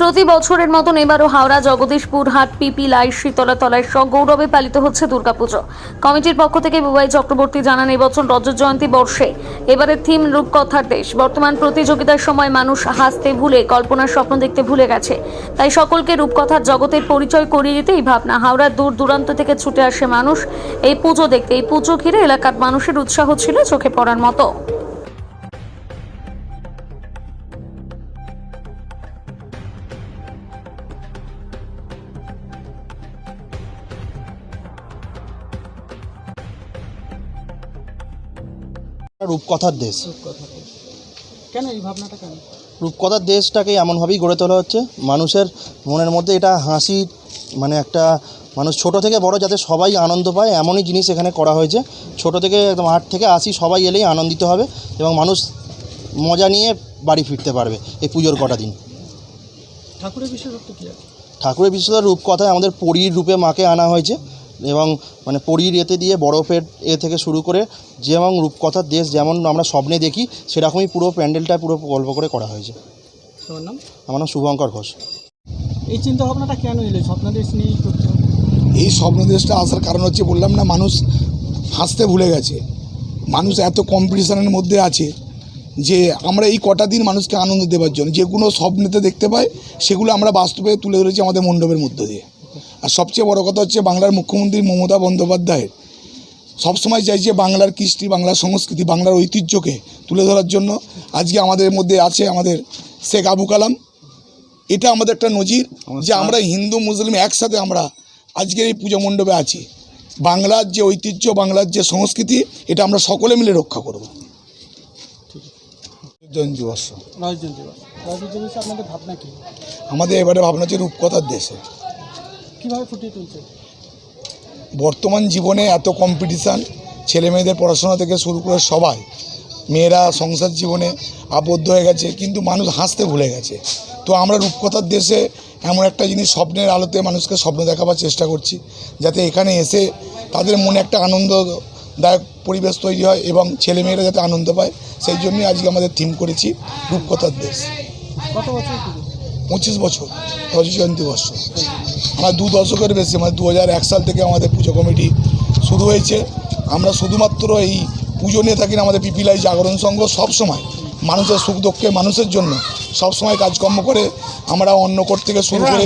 প্রতি বছরের মতন এবারও হাওড়া, জগদীশপুর, হাট পিপিলাই শীতলা, তলায় সগৌরবে পালিত হচ্ছে দুর্গাপুজো। কমিটির পক্ষ থেকে বুবাই চক্রবর্তী জানান, এবছর রজত জয়ন্তী বর্ষে এবারের থিম রূপকথার দেশ। বর্তমান প্রতিযোগিতার সময় মানুষ হাসতে ভুলে, কল্পনার স্বপ্ন দেখতে ভুলে গেছে। তাই সকলকে রূপকথার জগতের পরিচয় করিয়ে দিতে এই ভাবনা, হাওড়ার দূর দূরান্ত থেকে ছুটে আসে মানুষ। এই পুজো দেখতে, এই পুজো ঘিরে এলাকার মানুষের উৎসাহ ছিল চোখে পড়ার মতো। রূপকথার দেশ। কেন এই ভাবনাটা কেন? রূপকথার দেশটাকে এমনভাবেই গড়ে তোলা হচ্ছে মানুষের মনের মধ্যে এটা হাসি মানে একটা মানুষ ছোট থেকে বড় যাতে সবাই আনন্দ পায় এমনই জিনিস এখানে করা হয়েছে। ছোট থেকে একদম আট থেকে আসি সবাই এলেই আনন্দিত হবে এবং মানুষ মজা নিয়ে বাড়ি ফিরতে পারবে এই পুজোর কটা দিন। ঠাকুরের বিশেষত্ব কি আছে? ঠাকুরের বিশেষ রূপকথায় আমাদের পরীর রূপে মাকে আনা হয়েছে। এবং মানে পরীর এতে দিয়ে বরফের এ থেকে শুরু করে যেমন রূপকথার দেশ যেমন আমরা স্বপ্নে দেখি সেরকমই পুরো প্যান্ডেলটা পুরো গল্প করে করা হয়েছে। তোমার নাম? আমার নাম শুভঙ্কর ঘোষ। এই চিন্তা ভাবনাটা কেন এলো? স্বপ্নাদেশ করতে এই স্বপ্ন দেশটা আসার কারণ হচ্ছে বললাম না মানুষ হাসতে ভুলে গেছে। মানুষ এত কম্পিটিশনের মধ্যে আছে যে আমরা এই কটা দিন মানুষকে আনন্দ দেওয়ার জন্য যেগুলো স্বপ্নেতে দেখতে পাই সেগুলো আমরা বাস্তবে তুলে ধরেছি আমাদের মণ্ডপের মধ্য দিয়ে। আর সবচেয়ে বড় কথা হচ্ছে বাংলার মুখ্যমন্ত্রী মমতা বন্দ্যোপাধ্যায়ের সবসময় চাইছে বাংলার কৃষ্টি বাংলার সংস্কৃতি বাংলার ঐতিহ্যকে তুলে ধরার জন্য। আজকে আমাদের মধ্যে আছে আমাদের শেখ আবু কালাম। এটা আমাদের একটা নজির যে আমরা হিন্দু মুসলিম একসাথে আমরা আজকের এই পুজো মণ্ডপে আছি। বাংলার যে ঐতিহ্য বাংলার যে সংস্কৃতি এটা আমরা সকলে মিলে রক্ষা করব। আমাদের এবারে ভাবনা হচ্ছে রূপকথার দেশে। কীভাবে ফুটিয়ে তুলছে? বর্তমান জীবনে এত কম্পিটিশান ছেলে মেয়েদের পড়াশোনা থেকে শুরু করে সবাই মেয়েরা সংসার জীবনে আবদ্ধ হয়ে গেছে কিন্তু মানুষ হাসতে ভুলে গেছে। তো আমরা রূপকথার দেশে এমন একটা জিনিস স্বপ্নের আলোতে মানুষকে স্বপ্ন দেখাবার চেষ্টা করছি যাতে এখানে এসে তাদের মনে একটা আনন্দদায়ক পরিবেশ তৈরি হয় এবং ছেলেমেয়েরা যাতে আনন্দ পায় সেই জন্যই আজকে আমাদের থিম করেছি রূপকথার দেশ। কত বছর? পঁচিশ বছর বর্ষ। আমার দু দশকের বেশি মানে দু হাজার এক সাল থেকে আমাদের পুজো কমিটি শুরু হয়েছে। আমরা শুধুমাত্র এই পুজো নিয়ে থাকি না আমাদের পিপিলাই জাগরণ সংঘ সবসময় মানুষের সুখ দুঃখে মানুষের জন্য সবসময় কাজকর্ম করে। আমরা অন্নকোট থেকে শুরু করে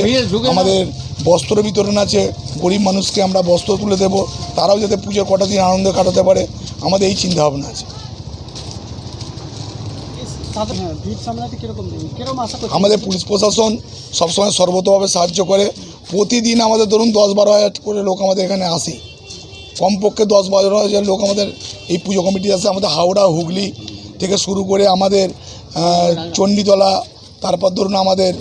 আমাদের বস্ত্র বিতরণ আছে গরিব মানুষকে আমরা বস্ত্র তুলে দেব তারাও যাতে পুজোর কটা দিন আনন্দে কাটাতে পারে আমাদের এই চিন্তাভাবনা আছে। হ্যাঁ আমাদের পুলিশ প্রশাসন সবসময় সর্বতভাবে সাহায্য করে। প্রতিদিন আমাদের ধরুন দশ বারো হাজার করে লোক আমাদের এখানে আসে। কমপক্ষে দশ বারো হাজার লোক আমাদের এই পুজো কমিটি আসে আমাদের হাওড়া হুগলি থেকে শুরু করে আমাদের চণ্ডীতলা তারপর ধরুন আমাদের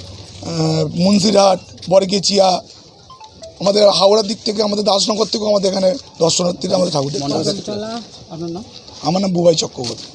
মুন্সিরহাট বরগেচিয়া আমাদের হাওড়ার দিক থেকে আমাদের দাসনগর থেকেও আমাদের এখানে দর্শনার্থীরা আমাদের ঠাকুর আমার নাম বুবাই চক্রবর্তী।